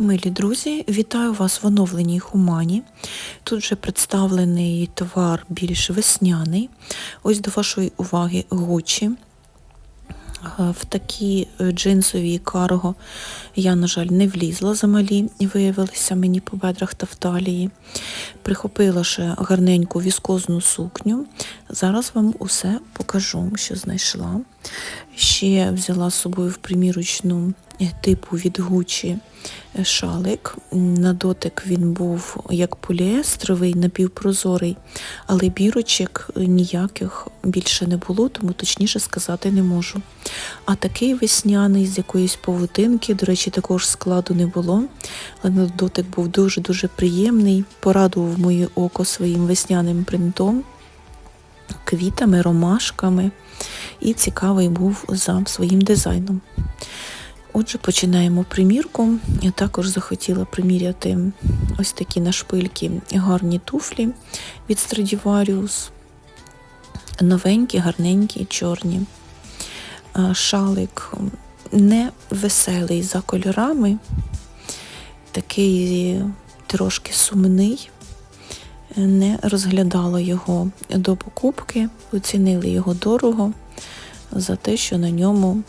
Милі друзі, вітаю вас в оновленій хумані. Тут вже представлений товар більш весняний. Ось до вашої уваги Гучі. В такі е, джинсові карго я, на жаль, не влізла замалі виявилися мені по бедрах та в талії. Прихопила ще гарненьку віскозну сукню. Зараз вам усе покажу, що знайшла. Ще взяла з собою в примірочну е, типу від Гучі шалик. На дотик він був як поліестровий, напівпрозорий, але бірочок ніяких більше не було, тому точніше сказати не можу. А такий весняний з якоїсь павутинки, до речі, також складу не було, але на дотик був дуже-дуже приємний, порадував моє око своїм весняним принтом, квітами, ромашками і цікавий був за своїм дизайном. Отже, починаємо примірку. Я також захотіла приміряти ось такі на шпильки гарні туфлі від Stradivarius. Новенькі, гарненькі, чорні. Шалик не веселий за кольорами, такий трошки сумний. Не розглядала його до покупки, оцінили його дорого за те, що на ньому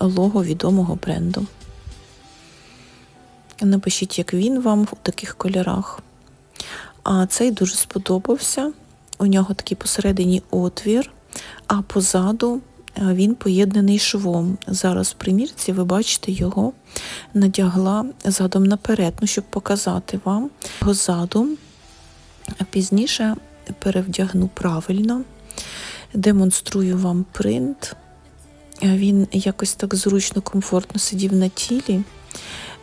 лого відомого бренду. Напишіть, як він вам у таких кольорах. А цей дуже сподобався. У нього такий посередині отвір, а позаду він поєднаний швом. Зараз в примірці ви бачите його надягла задом наперед, ну, щоб показати вам його задум. Пізніше перевдягну правильно, демонструю вам принт. Він якось так зручно, комфортно сидів на тілі,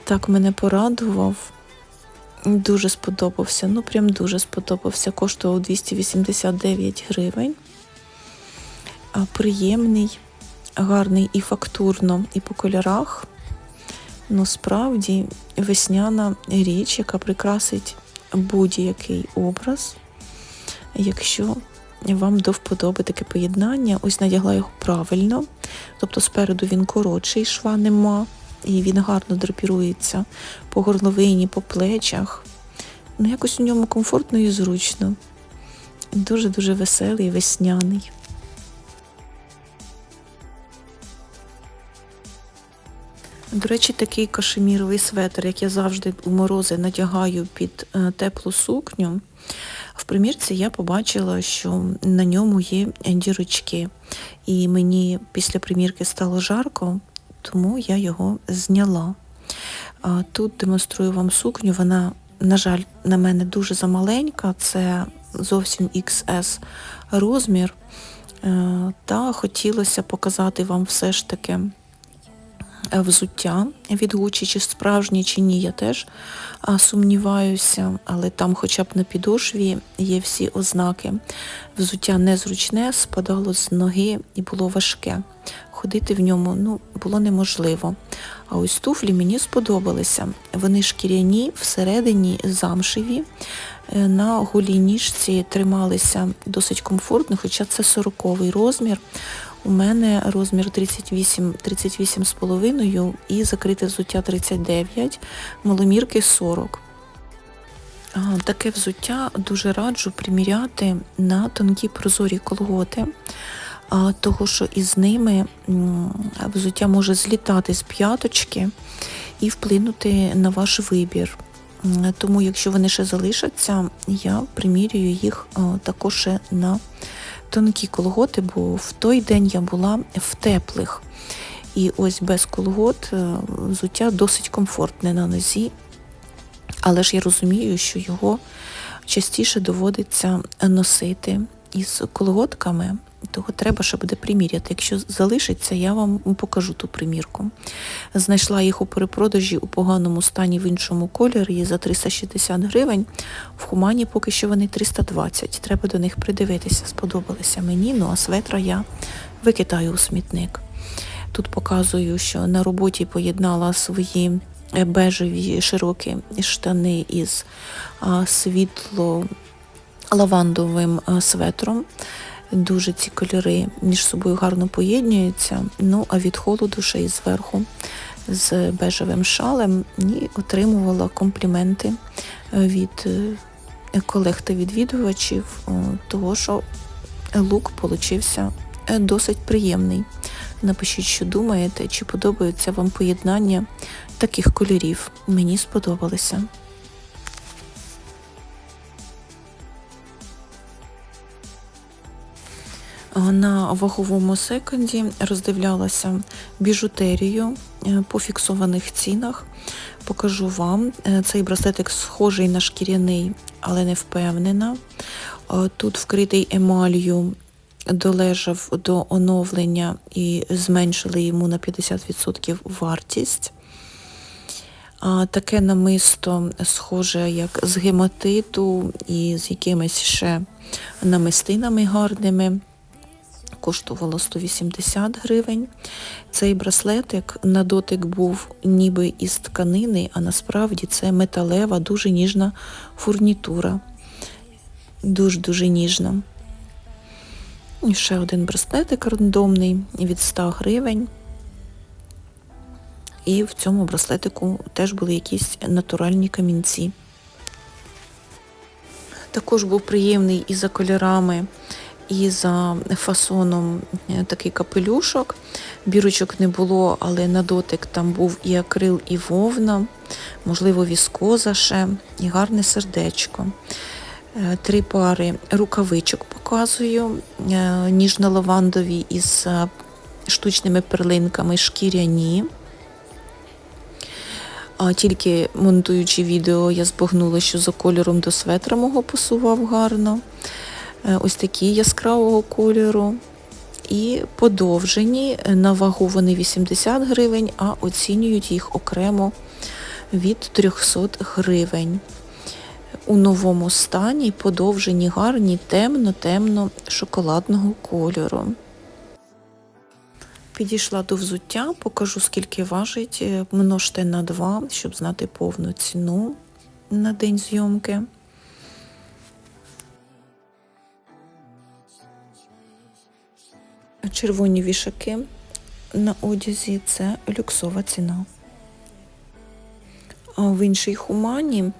так мене порадував. Дуже сподобався, ну прям дуже сподобався. Коштував 289 гривень. Приємний, гарний і фактурно, і по кольорах. Ну, справді весняна річ, яка прикрасить будь-який образ, якщо вам до вподоби таке поєднання. Ось надягла його правильно. Тобто спереду він коротший, шва нема, і він гарно драпірується по горловині, по плечах. Ну, якось у ньому комфортно і зручно. Дуже-дуже веселий, весняний. До речі, такий кашеміровий светр, як я завжди у морози надягаю під е, теплу сукню. В примірці я побачила, що на ньому є дірочки, і мені після примірки стало жарко, тому я його зняла. Тут демонструю вам сукню, вона, на жаль, на мене дуже замаленька, це зовсім XS розмір. Е, та хотілося показати вам все ж таки взуття від Гучі, чи справжнє, чи ні, я теж сумніваюся, але там хоча б на підошві є всі ознаки. Взуття незручне, спадало з ноги і було важке. Ходити в ньому ну, було неможливо. А ось туфлі мені сподобалися. Вони шкіряні, всередині замшеві. Е, на голій ніжці трималися досить комфортно, хоча це 40-й розмір. У мене розмір 38 38,5 і закрите взуття 39, маломірки 40. Таке взуття дуже раджу приміряти на тонкі прозорі колготи, того що із ними взуття може злітати з п'яточки і вплинути на ваш вибір. Тому, якщо вони ще залишаться, я примірюю їх також на тонкі колготи, бо в той день я була в теплих. І ось без колгот е, взуття досить комфортне на нозі, але ж я розумію, що його частіше доводиться носити із колготками, того треба ще буде приміряти. Якщо залишиться, я вам покажу ту примірку. Знайшла їх у перепродажі у поганому стані в іншому кольорі за 360 гривень. В Хумані поки що вони 320. Треба до них придивитися, сподобалися мені, ну а светра я викидаю у смітник. Тут показую, що на роботі поєднала свої бежеві широкі штани із світло лавандовим светром. Дуже ці кольори між собою гарно поєднуються. Ну, а від холоду ще й зверху з бежевим шалем і отримувала компліменти е, від е, колег та відвідувачів, того, що лук получився е, досить приємний. Напишіть, що думаєте, чи подобається вам поєднання таких кольорів. Мені сподобалося. На ваговому секонді роздивлялася біжутерію е, по фіксованих цінах. Покажу вам. Е, Цей браслетик схожий на шкіряний, але не впевнена. Е, Тут вкритий емалью долежав до оновлення і зменшили йому на 50% вартість. Таке намисто схоже як з гематиту і з якимись ще намистинами гарними. Коштувало 180 гривень. Цей браслетик на дотик був ніби із тканини, а насправді це металева, дуже ніжна фурнітура. Дуже-дуже ніжна. І ще один браслетик рандомний від 100 гривень. І в цьому браслетику теж були якісь натуральні камінці. Також був приємний і за кольорами, і за фасоном е, такий капелюшок. Бірочок не було, але на дотик там був і акрил, і вовна, можливо, віскоза ще, і гарне сердечко. Е, Три пари рукавичок показую, е, ніжно-лавандові із штучними перлинками шкіряні. Тільки монтуючи відео, я збагнула, що за кольором до светра мого посував гарно. Е, Ось такі яскравого кольору. І подовжені на вагу вони 80 гривень, а оцінюють їх окремо від 300 гривень. У новому стані подовжені гарні темно-темно шоколадного кольору. Підійшла до взуття, покажу скільки важить, е, множте на 2, щоб знати повну ціну на день зйомки. Червоні вішаки на одязі це люксова ціна. А в іншій хумані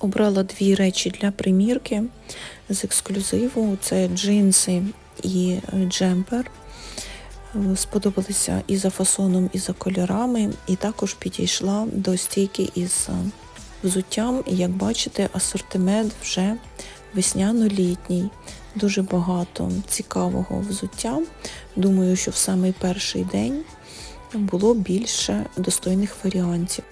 обрала дві речі для примірки з ексклюзиву. Це джинси і джемпер. Сподобалися і за фасоном, і за кольорами, і також підійшла до стійки із взуттям. Як бачите, асортимент вже весняно-літній. Дуже багато цікавого взуття. Думаю, що в самий перший день було більше достойних варіантів.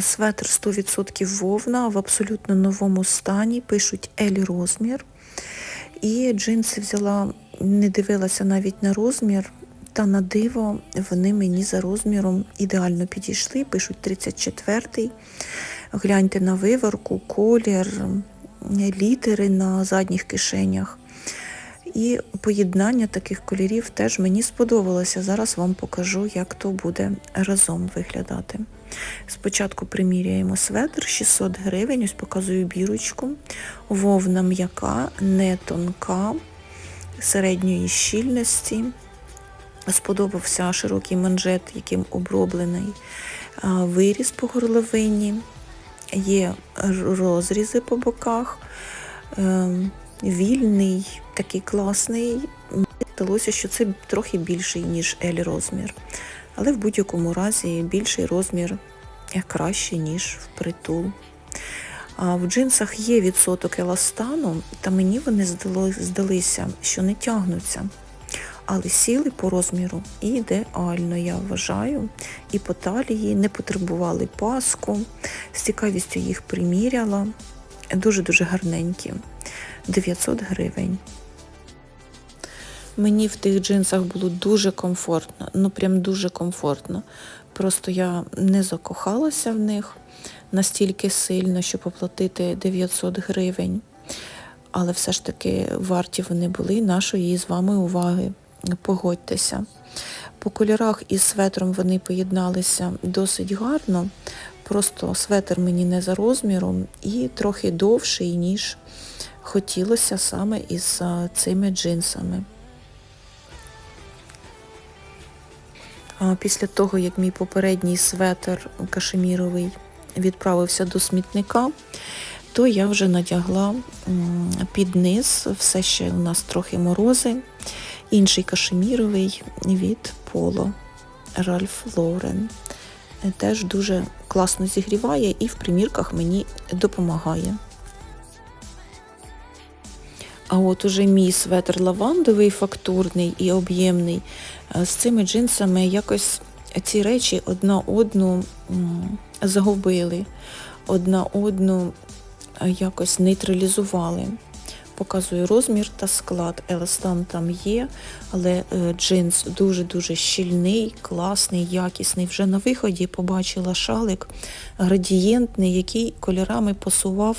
Светр 100% вовна в абсолютно новому стані. Пишуть L розмір. І джинси взяла, не дивилася навіть на розмір. Та на диво вони мені за розміром ідеально підійшли. Пишуть 34-й. Гляньте на виворку, колір, літери на задніх кишенях. І поєднання таких кольорів теж мені сподобалося. Зараз вам покажу, як то буде разом виглядати. Спочатку приміряємо светр 600 гривень, ось показую бірочку. Вовна м'яка, не тонка, середньої щільності. Сподобався широкий манжет, яким оброблений виріз по горловині, є розрізи по боках, ем, вільний, такий класний. Мені здалося, що це трохи більший, ніж L розмір. Але в будь-якому разі більший розмір краще, ніж в притул. А в джинсах є відсоток еластану, та мені вони здалися, що не тягнуться. Але сіли по розміру ідеально, я вважаю. І по талії не потребували паску, з цікавістю їх приміряла. Дуже-дуже гарненькі. 900 гривень. Мені в тих джинсах було дуже комфортно, ну прям дуже комфортно. Просто я не закохалася в них настільки сильно, щоб оплатити 900 гривень. Але все ж таки варті вони були нашої з вами уваги. Погодьтеся. По кольорах із светром вони поєдналися досить гарно. Просто светр мені не за розміром і трохи довший, ніж хотілося саме із цими джинсами. Після того, як мій попередній светр кашеміровий відправився до смітника, то я вже надягла під низ, все ще у нас трохи морози, інший кашеміровий від Поло Ральф Лорен. Теж дуже класно зігріває і в примірках мені допомагає. А от уже мій светр лавандовий, фактурний і об'ємний, е, з цими джинсами якось ці речі одна одну загубили, одна одну е, якось нейтралізували. Показую розмір та склад. Еластан там є, але е, джинс дуже-дуже щільний, класний, якісний. Вже на виході побачила шалик градієнтний, який кольорами посував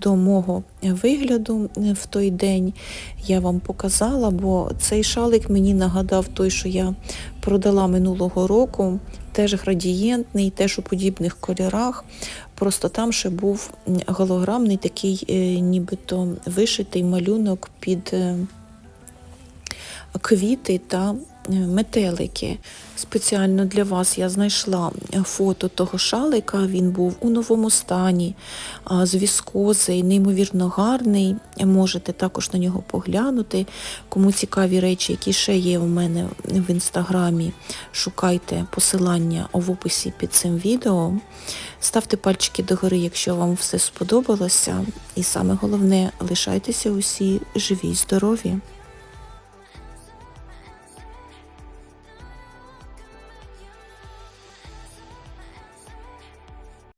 до мого вигляду е, в той день. Я вам показала, бо цей шалик мені нагадав той, що я продала минулого року. Теж градієнтний, теж у подібних кольорах. Просто там ще був голограмний такий, е, нібито вишитий малюнок під е, квіти та е, метелики. Спеціально для вас я знайшла фото того шалика. Він був у новому стані, з віскози, неймовірно гарний. Можете також на нього поглянути. Кому цікаві речі, які ще є у мене в інстаграмі, шукайте посилання в описі під цим відео. Ставте пальчики догори, якщо вам все сподобалося. І саме головне, лишайтеся усі живі й здорові.